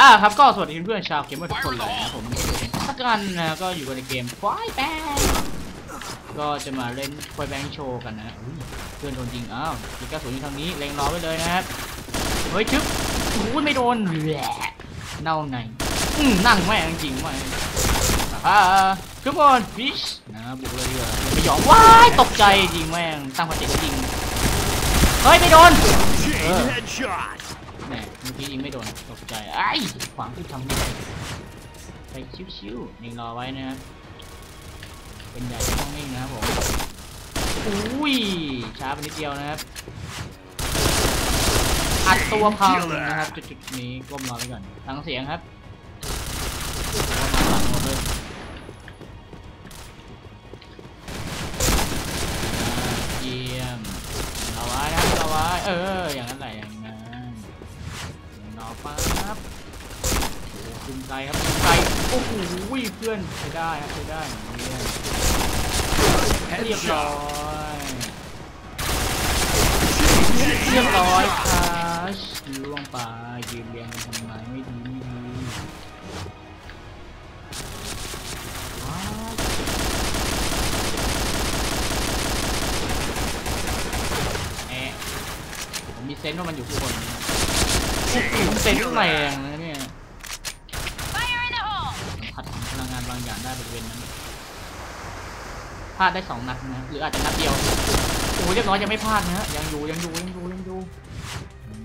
อ่าครับก็สวัสดีเพื่อนๆชาวเกมเมอร์ทุกคนเลยนะผมสักกันนะก็อยู่กันในเกมควายแบงก็จะมาเล่นควายแบงโชว์กันนะเพื่อนโดนยิงอ้าวยิงกระสุนอยู่ทางนี้เล็งรอไว้เลยนะครับเฮ้ยชึบอุ้ยไม่โดนแหละเน่าในอืมนั่งแม่งจริงๆไม่อ่าทุกคนฟิชนะบุกเลยดีกว่าอไปหยองว้ายตกใจจริงแม่งตั้งปฏิจริงเฮ้ยไม่โดน แหมเมื่อกี้ยิงไม่โดนตกใจไอ้ขวางที่ทำไม่ได้ไปชิวๆนิ่งรอไว้นะครับ เป็นใหญ่ต้องนิ่งนะครับผมอุ้ยช้าไปนิดเดียวนะครับอัดตัวพังนะครับจุดๆนี้ก้มรอไว้ก่อนฟังเสียงครับหลังหมดเลยเยี่ยมรอไว้นะรอไว้เออ อ้โหคุมใจครับคุมใจโอ้โหเพื่อนใช้ได้ครับใช้ได้เรียนเรียบร้อยเรียบร้อยครับล่วงไปยืนเรียงกันทำไมไม่ดีไม่ดีว้าวแอะผมมีเซนส์ว่ามันอยู่ข้างบนเซ็นแรงนะเนี่ยพัดพลังงานบางอย่างได้บริเวณนั้น พลาดได้สองนัดนะหรืออาจจะนัดเดียวโอ้เรียบร้อยยังไม่พลาดนะยังอยู่ยังอยู่ยังอยู่ยังอยู่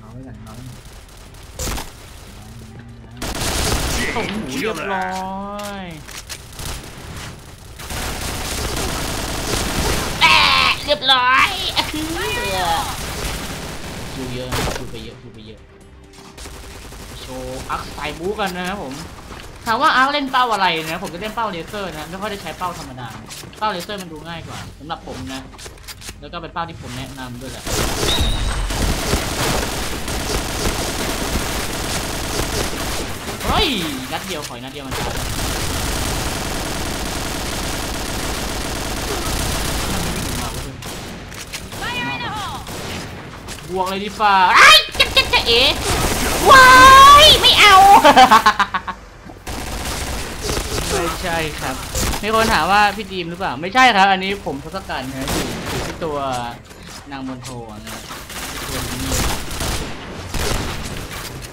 รอไว้ก่อนรอไว้ก่อนโอ้โหเรียบร้อยแอะเรียบร้อยอะคือเยอะนะคิวไปเยอะคิวไปเยอะ โชว์อาร์คสไตล์บู๊กันนะครับผม ถามว่าอาร์คเล่นเป้าอะไรนะ ผมจะเล่นเป้าเลเซอร์นะไม่ค่อยได้ใช้เป้าธรรมดา เป้าเลเซอร์มันดูง่ายกว่าสำหรับผมนะ แล้วก็เป็นเป้าที่ผมแนะนำด้วยแหละเฮ้ยนัดเดียวขอยนัดเดียวมันตายบวกเลยดีฝ่าไอ้ยจ๊ะจ๊ะจ๊เอ๋ว้ายไม่เอา ไม่ใช่ครับมีคนถามว่าพี่ดีมหรือเปล่า ไม่ใช่ครับ อันนี้ผมทศกัณฐ์นะอยู่อยู่ที่ตัวนางมนโทนะตัวนี้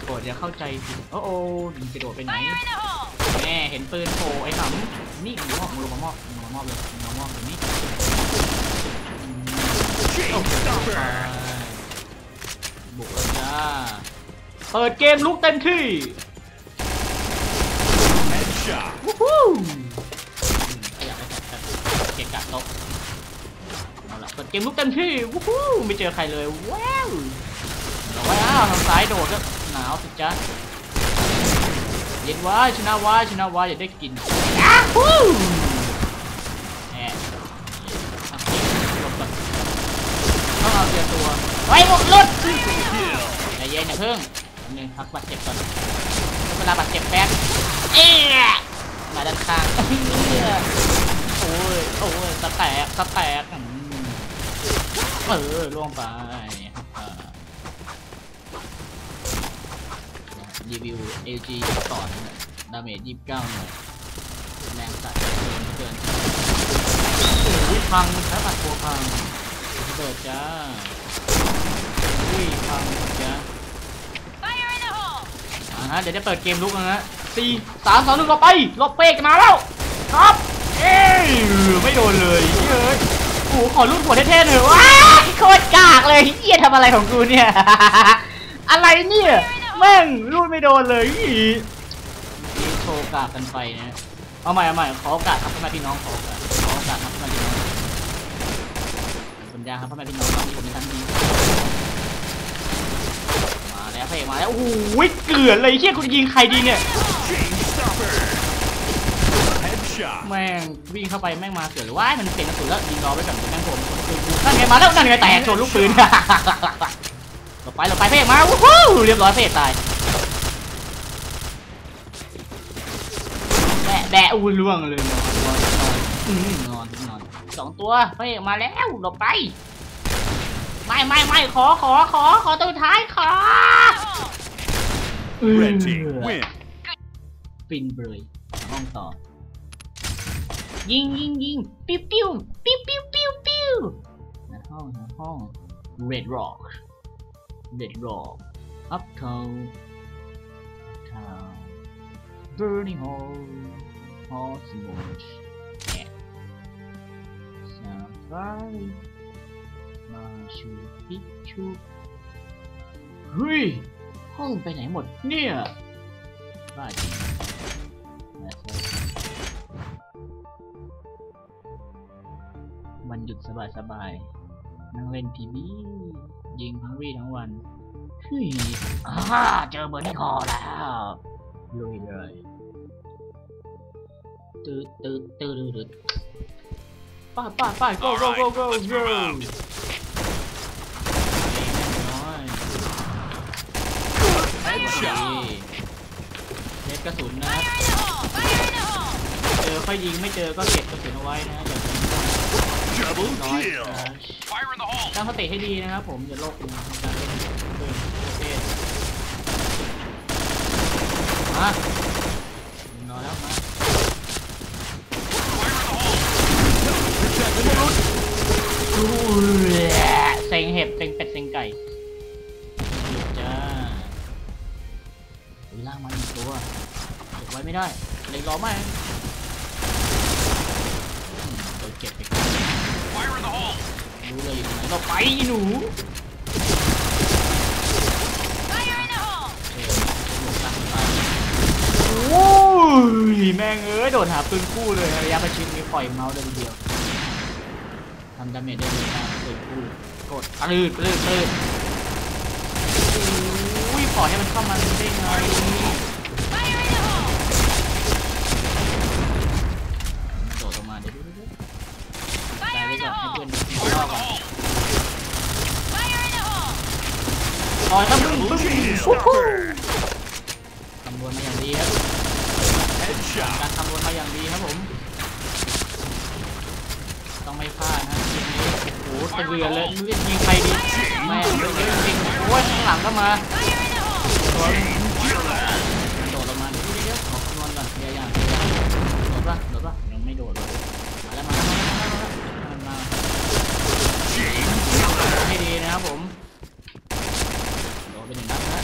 โปรดอย่าเข้าใจผิดโอ้โอ้ดิจะโดดไปไหนแม่เห็นปืนโผล่ไอ้ขำนี่มึงมอบมึงลงมามอบมึงลงมามอบเลยมึงลงมามอบเดี๋ยวนี้โอ้โหบุกแล้วจ้าเปิดเกมลุกเต็มที่ วู้ฮู้ขยับไปจัดเกะกะโต๊ะเอาละเปิดเกมลุกเต็มที่วู้ฮู้ไม่เจอใครเลยว้าวเอาไว้อ้าวทางซ้ายโดดก็หนาวสิจ๊ะเย็นว้ชนะว้ชนะว้อย่าได้กินอ้าฮู้แหมเอาเกมหลบก่อนต้องเอาเสียตัวไว้หมดลุด Kill. ใจเย็นอย่าเพิ่งแป๊บนึงพักบาดเจ็บก่อนเวลาบาดเจ็บแป๊บ เอ๊ะมาด้านข้างเอี้ยโอ้ยโอ้ยสแตกสแตกอืมเออล่วงไปรีวิว LG ก่อนดาเมจ29หน่อยแรงสัตว์เกินเกินโอ้ยพังแค่ปัดตัวพังเปิดจ้าอุ้ยพังจ้ะอ่าฮะเดี๋ยวจะเปิดเกมลุกแล้วนะ สี่สามสองหนึ่งหลบไปหลบเป๊กมาแล้วครับเอ้ยไม่โดนเลยเฮ้ยโอ้โหขอรุ่นหัวเท่ๆหน่อยว้ายโคตรกากเลยเฮียทำอะไรของกูเนี่ย อะไรเนี่ยแม่งรุ่นไม่โดนเลยนี่โชว์กากกันไปนะเอาใหม่เอาใหม่ขอโอกาสครับพ่อแม่พี่น้องขอโอกาสขอโอกาสครับพ่อแม่พี่น้องปัญญาครับพ่อแม่พี่น้องครับที่ผมในท่านนี้ มาแล้ว พระเอกมาแล้วโอ้โหเกลือนเลยเชี่ยคุณยิงใครดีเนี่ย Chain stopper. Headshot. แม่งวิ่งเข้าไปแม่งมาเกลือนเลยว้ายมันเปลี่ยนกระสุนแล้วยิงรอไว้ก่อนแม่งผมคนปืนกูนั่นไงมาแล้วนั่นไงแตกโดนลูกปืนหลบไปหลบไปพระเอกมาวู้ฮู้เรียบร้อยพระเอกตายแบะแบะอู้ล่วงเลยนอนนอนนอนอืมนอนนอนสองตัวพระเอกมาแล้วหลบไป ไม่ไม่ไม่ขอขอขอขอตัวท้ายขอ Red team win. ฟินเบยห้องต่อ ยิงยิงยิงปิ้วปิ้วปิ้วปิ้วปิ้วปิ้วในห้องในห้อง Red Rock Red Rock Uptown Uptown Burning Hole Hot Smoke แอะ Safari มาชูปิชูเฮ้ยห้องไปไหนหมดเนี่ยบ้าจริงวันหยุดสบายๆนั่งเล่นทีวียิงทั้งวี่ทั้งวันเฮ้ยอ่าเจอเบอร์นี่คอแล้วลุยเลยตืดตืดตืดตืดป้าป้าป้า go go go go go, go move out. น้อย Headshot. เน็ตกระสุนนะครับเจอค่อยยิงไม่เจอก็เก็บกระสุนเอาไว้นะอย่า Double น้อย kill. Fire in the hole! ตั้งสติให้ดีนะครับผมอย่าโลกนะในการเล่นปืนประเภทมายิงรอแล้วมา Fire in the hole! ดูแหละ ตัวเก็บไว้ไม่ได้เลยรอไม่อืมโดนเก็บไปก่อน Fire in the hole! รู้เลยอยู่ไหนเราไปหนู Fire in the hole! เออหลบหลังไปโอ้ยแม่งเอ้ยโดดหาปืนคู่เลยระยะประชิดมีปล่อยเมาส์ได้ทีเดียวทำดาเมจได้เลยนะปืนคู่กดปลืดปลืดปลืดอุ้ยปล่อยให้มันเข้ามาได้ไง Fire in the hole! โดดออกมาเดี๋ยวดูดูดูตาย Fire ไป in ก่อ the นให้ hole! เพื่อนดู Fire รอ in ก่ the อน hole! Fire in the hole! ต่อยถ้ามึง Double ปึ้ง kill. โอ้โห Stopper. คำนวณมาอย่างดีครับการคำนวณมาอย่างดีครับผม ต้องไม่พลาดนะทีนี้โอ้โหตะเรือเลยไม่รู้จะยิงใครดีแม่งเยอะจริงโอ้ยข้างหลังก็มาตัวโดดลงมาเดี๋ยวเดี๋ยวขอคำนวณก่อนพยายามพยายามโดดปะโดดปะยังไม่โดดเลยมาแล้วมาแล้วมาแล้วมาแล้วมา Chain ให้ดีนะครับผมโดดไปหนึ่งนัดนะ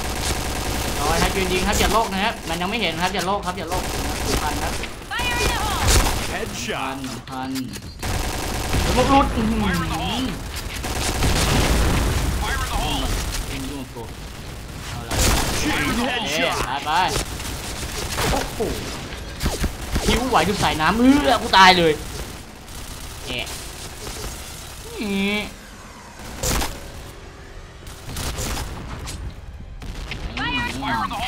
ร้อ ยครับยืนยิงครับอย่าโลกนะครับมันยังไม่เห็นครับอย่าโลกครับอย่าโลกสำคัญครับ Fire in the hole! สำคั Headshot. ญสำคัญลูกรุดอื้อหือ Fire in the hole! Fire in the hole! เอ็นยุ่งกูเอาละ Chain เอ๊ะ headshot. ไปไปโอ้โหคิ้วไหวดูสายน้ำเอื้อกูตายเลยแอะนี่ Fire in the hole! โอ้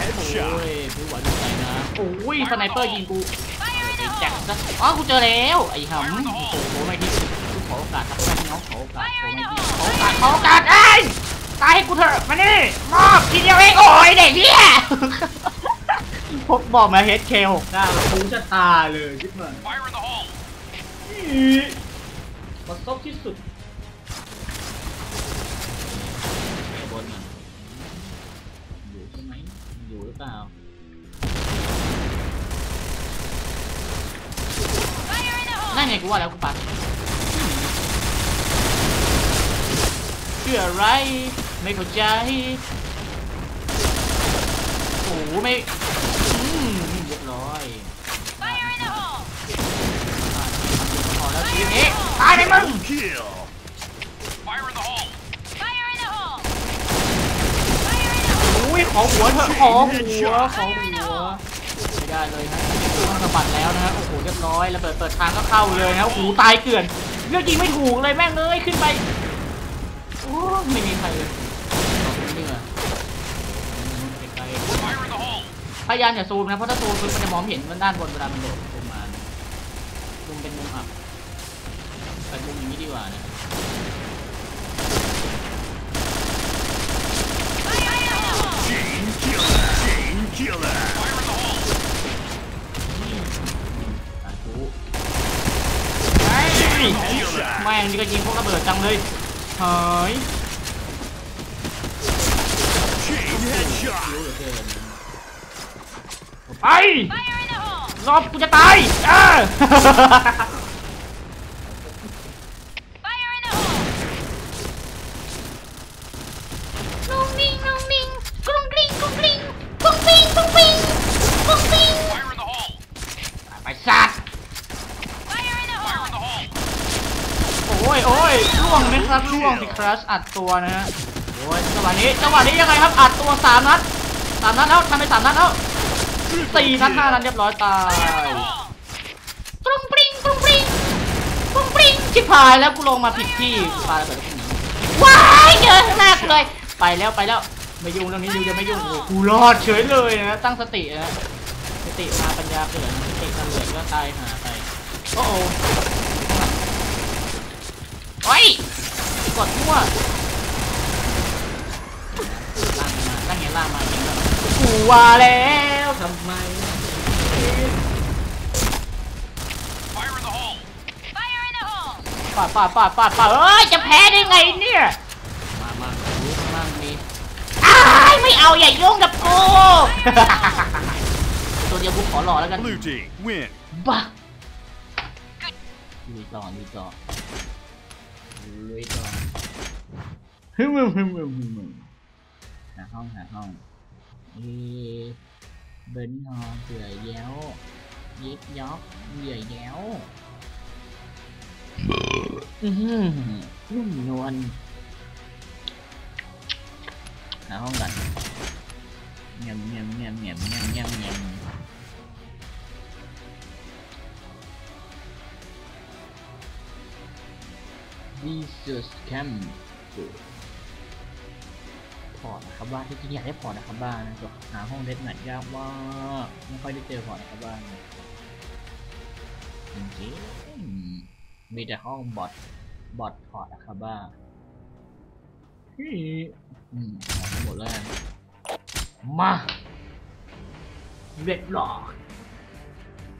Headshot. ยคิ้วไหวดู สายน้ำโอ้ยสไนเปอร์ยิงกู Fire in ไอ้ the แจ็ค hole! ซะอ๋อกูเจอแล้วไอ้หำโอ้โหไม่ที่กูขอโอกาสครับแม่พี่น้องขอโอกาสขอไม่ที่ขอโอกาสขอโอกาสเอ้ยตายให้กูเถอะมานี่มอบทีเดียวเองโอ้ยเด็กเหี้ยพกบอกมา HK หกเก้ากูจะตายเลยคิดมา Fire in the hole! ประสบที่สุดบนอะอยู่ใช่ไหมอยู่หรือเปล่า Fire in the hole! นั่น ไงกูว่าแล้วกูปัดเชื่ออะไร ไม่เข้าใจ โอ้โหไม่อืมเรียบร้อย Fire in the hole! พอแล้วทีนี้ตายไปมึง Double kill. Fire in the hole! Fire in the hole! Fire in the hole! อุ้ยขอหัวเถอะขอหัวขอหัวไม่ได้เลยฮะต้อง สะบัดแล้วนะฮะโอ้โหเรียบร้อยแล้วเปิดเปิดทางก็เข้าเลยนะโอ้โหตายเกลื่อนเลือกยิงไม่ถูกเลยแม่งเลยขึ้นไปโอ้ไม่มีใครเลยเหนื่อยไกลพยายามอย่าซูมนะเพราะถ้าซูมมันจะมองเห็นมันด้านบนเวลามันโดดลงมามุมเป็นมุมอับไปมุมอย่างนี้ดีกว่านะ แม่งนี่ก็ยิงพวกระเบิดจังเลยหาย Chain รู้ headshot. เหลือเกินไป Fire in the hole! รอบกูจะตายเออ Fire in the hole! นุ่งนิ่งนุ่งนิ่งกรุงกริงกรุงกริงกรุงกริงกรุงกริงกรุงกริง Fire in the hole. ไปสัตว์ Fire in the hole! โอ้ ยโอ้ยล่วงไหมครับล่วงสิครัสอัดตัวนะฮะโอ้ยจังหวะนี้จังหวะนี้ยังไงครับอัดตัวสามนัดสามนัดแล้วทำไปสามนัดแล้วสี่นัดห้านัดเรียบร้อยตายกรุงกริงกรุงกริงกรุงกริงชิบหายแล้วกูลงมาผิดที่ปาระเบิดแล้วกูหนีว้ายเจอข้างหน้ากูเลยไปแล้วไปแล้วไม่ยุ่งเรื่องนี้ยูจะไม่ยุ่งโอ้โหกูรอดเฉยเลยนะตั้งสตินะสติมาปัญญาเกิดนะสติเฉลยก็ตายหาไปโอ้โห โอ้ยกดมั่วล่างมาตั้งไงล่างมาจริงแล้วกูว่าแล้วทำไม Fire in the hole. Fire in the hole! ปาดปาดปาดปาดปาดเอ้ยจะแพ้ได้ไงเนี่ย มามาดูข้างล่างมีอ้ายไม่เอาอย่ายุ่งกับกูตัวเดียวกูขอหล่อแล้วกัน Blue team win. บ้าลุยต่อลุยต่อลุยต่อ ฮึมฮึมฮึมฮึมฮึมฮึมหาห้องหาห้องเอเบนฮอเสือ Jesus Camp พอร์ตนะครับบ้าที่จริงอยากได้พอร์ตนะครับบ้านนะแต่หาห้องเด็ดหนักยากมากไม่ค่อยได้เจอพอร์ตนะครับบ้านจริงๆมีแต่ห้องบอทบอทพอร์ตนะครับบ้านอืมหมดแล้วมาเล็ดล็อก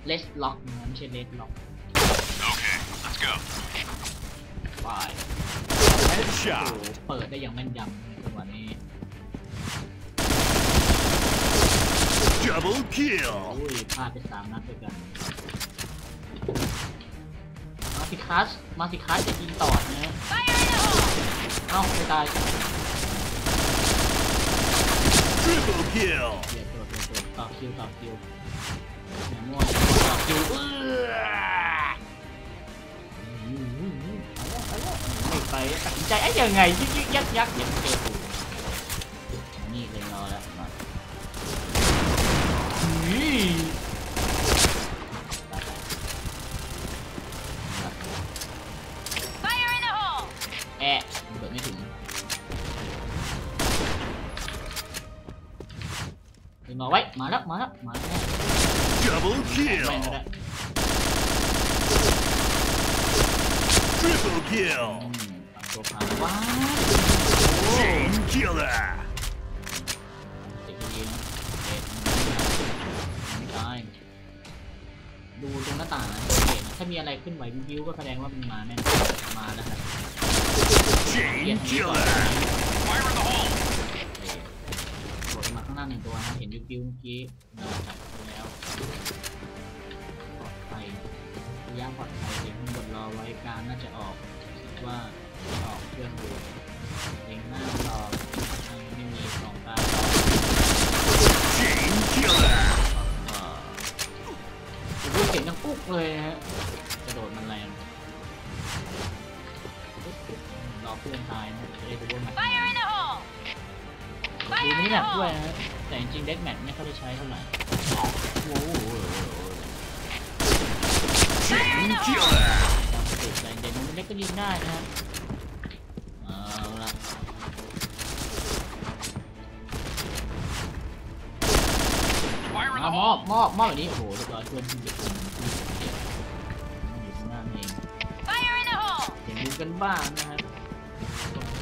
เลสล็อกนะไม่ใช่เลสล็อก Okay, let's go. ไปเปิดได้อย่างแม่นยำในจังหวะนี้ Double kill. โอ้ยพลาดไปสามนัดด้วยกัน มาสิคัส มาสิคัสจะยิงต่อนะฮะเอ้าไม่ตาย Triple kill. เดี๋ยวตัวตัวตัวต่อคิวต่อคิวแหมม่วต่อคิวเออ ấy chạy giờ ngày chứ chứ chắc chắc những cái phù nhi lên ngờ đó mà. E vẫn mới thủng thì mở quay mở đất mở đất mở đất double kill. triple kill. ขึ้นไหววิวก็แสดงว่ามันมาแน่มาแล้วครับ Chain killer. Fire in the hole. โดดมาข้างหน้าหนึ่งตัวนะเห็นวิววิวเมื่อกี้นะตัดไปแล้วปลอดภัยระยะปลอดภัยเดี๋ยวข้างบนรอไว้การน่าจะออกคิดว่าจะออกเครื่องดูเล็งหน้ารอไม่มีสองตา Chain killer. อ่าดูเสียงดังปุ๊กเลยนะฮะ เพื่อนตายนะจะได้รู้ว่ามัน Fire in the hole! ดูนี่แหละด้วยนะฮะแต่จริงๆเด็กแมทไม่ค่อยได้ใช้เท่าไหร่โว้โห Chain killer. ตามสติใจเย็นมันเล็กก็ยิงได้นะฮะเอาละ Fire เอามอบมอบมอบแบบนี้โอ้โหเรียบร้อยเพื่อนที่เด็กคนอยู่ข้างหน้านี่เอง Fire in the hole! เห็นดูกันบ้างนะครับ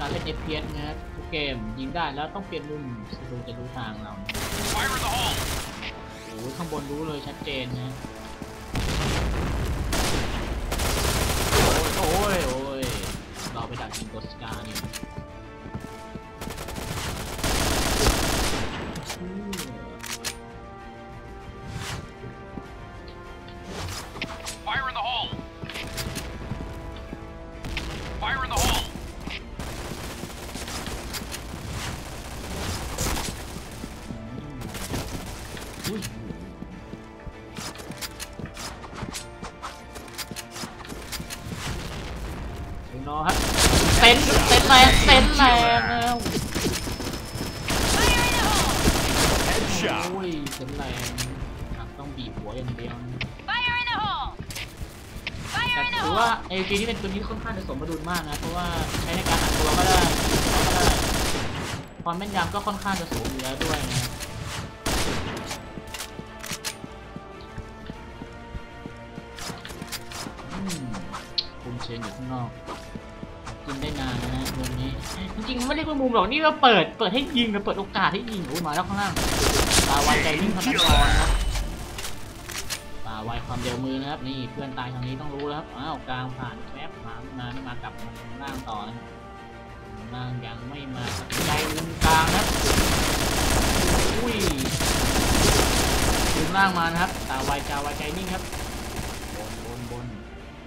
การเล่น FPS นะครับทุกเกมยิงได้แล้วต้องเปลี่ยนมุมศัตรูจะรู้ทางเรา Fire in the hole. โอ้ยข้างบนรู้เลยชัดเจนนะโอ้ยโอ้ยโอ้ยเราไปดักยิงตัวสกาเนี่ย แต่ Fire in the ถือ hole! ว่นี่เป็นตัวนี้ค่อนข้างจะสมดุลมากนะ เพราะว่าใช้ในการหันตัวก็ได้ก็ได้ความแม่นยำก็ค่อนข้างจะสูงอยู่แล้วด้วยนะคุมเชนอยู่ข้างนอก กินได้นานนะฮะมุมนี้ จริงๆไม่เรียกว่ามุมหรอกนี่ก็เปิด เปิดให้ยิงนะเปิดโอกาสให้ยิงโอ้ยมาแล้วข้างล่างตาไวใจนิ่งพนันกรครับตา ไวความเร็วมือนะครับ นี่เพื่อนตายทางนี้ต้องรู้แล้วครับอ้าวกลางผ่านแวบมามานี่มากลับมาข้างล่างต่อนะครับข้างล่างยังไม่มาตัดสินใจมุมกลางนะครับอุ้ยมุมล่างมานะครับตาไวตาไวใจนิ่งครับบนบนบน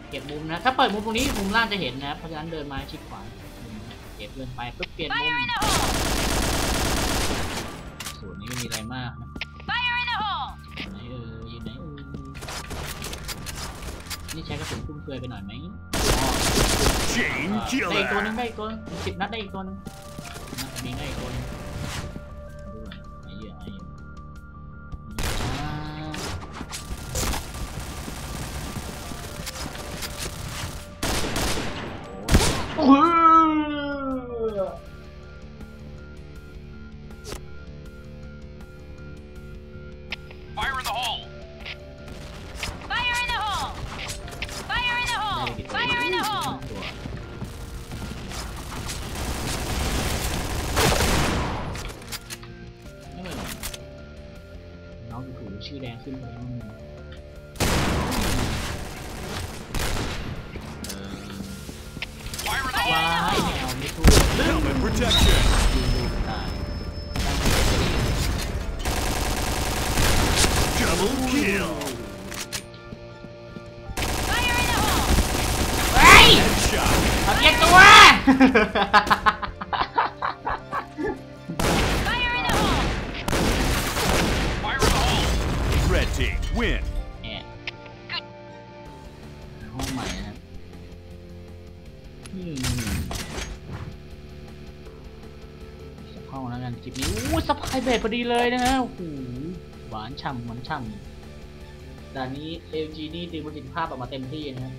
เก็บมุมนะถ้าเปิดมุมตรงนี้มุมล่างจะเห็นนะครับเพราะฉะนั้นเดินมาชิดขวามุมนะเก็บเดินไปปุ๊บเปลี่ยนมุม Fire in the hole! ส่วนนี้ไม่มีอะไรมาก นี่ใช้กระสุนพุ่มเฟือยไปหน่อยไหมอ๋อ Chain อ่าได้อีกตัวหนึง killer! ได้อีกตัวหนึงสิบนัดได้อีกตัวหนึงนัดมีได้อีกตัวหนึงดูหน่อยไอ้เหี้ยไอ้เหี้ยอ่าโอ้โห Double kill! Fire in the hole! เฮ้ย Headshot! เอาเกียร์ตัว Fire in the hole! Fire in the hole! Red team win! แอบห้องใหม่นะครับอืมห้องแล้วกันคลิปนี้อู้สปายเบรดพอดีเลยนะฮะโอ้โหานฉ่ำหวานฉ่ำด่านนี้ LG นี่ดึงประสิทธิภาพออกมาเต็มที่นะครับ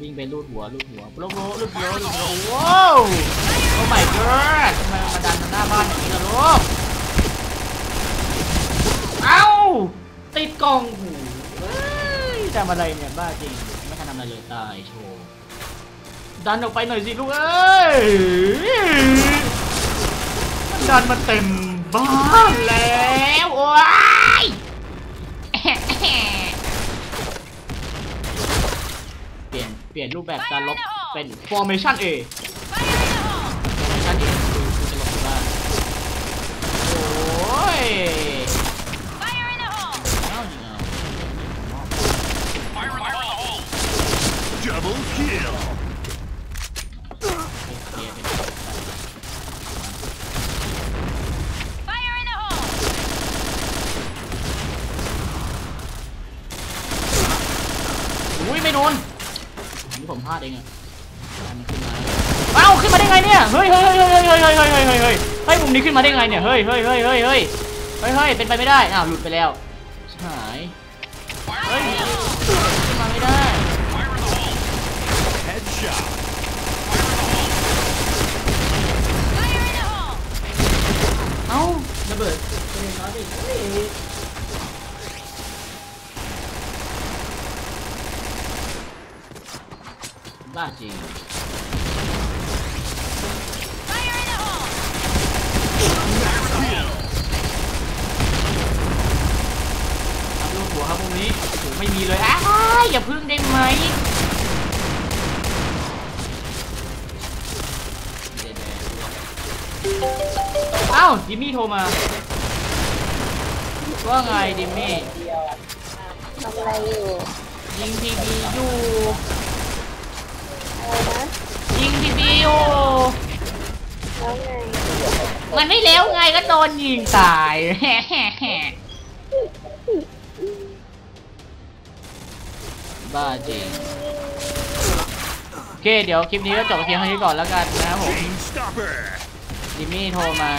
วิ่งไปลูดหัวลูดหัวลูดหัวลูดหัวลูดหัวว้าวโอ้ my god ทำไมมาดันหน้าบ้านอย่างนี้ล่ะลูกเอ้าติดกล่องหูเฮ้ยทำอะไรเนี่ยบ้าจริงไม่ทันทำอะไรเลยตายโชว์ดันออกไปหน่อยสิลูกเอ้ยมันดันมาเต็มบ้านแล้วโอ้ เปลี่ยนรูปแบบการลบเป็น formation A formation A คือจะลบว่าโอ้ยเอา double าดเองอะมันขึ้นมาเอ้าขึ้นมาได้ไงเนี่ย เฮ้ยเฮ้ยเฮ้ยเฮ้ยเฮ้ยเฮ้ยเฮ้ยเฮ้ยเฮ้ยเฮ้ยมุมนี้ขึ้นมาได้ไงเนี่ย เฮ้ยเฮ้ยเฮ้ยเฮ้ยเฮ้ยเฮ้ยเฮ้ยเป็นไปไม่ได้ อ้าวหลุดไปแล้วหายเฮ้ยขึ้นมาไม่ได้ headshot เอ้าระเบิดเด็นน้อยไปอีกเฮ้ย บ้าจริง Fire in the hole! Kill! ครับลูกหัวครับมุมนี้โอ้โหไม่มีเลยอ้าอย่าพึ่งได้ไหมอ้าวดิมมี่โทรมา ว่าไงดิมมี่ทำอะไรอยู่ ยิงพีบีอยู่ อะไรนะ ยิงพี บีอยู่แล้วไงมันไม่เร็วไงก็โดนยิงตายบ้าจริงโอเคเดี๋ยวคลิปนี้ก็จบเพียงเท่านี้ก่อนแล้วกันนะครับผม Chain stopper. ดิมมี่โทรมา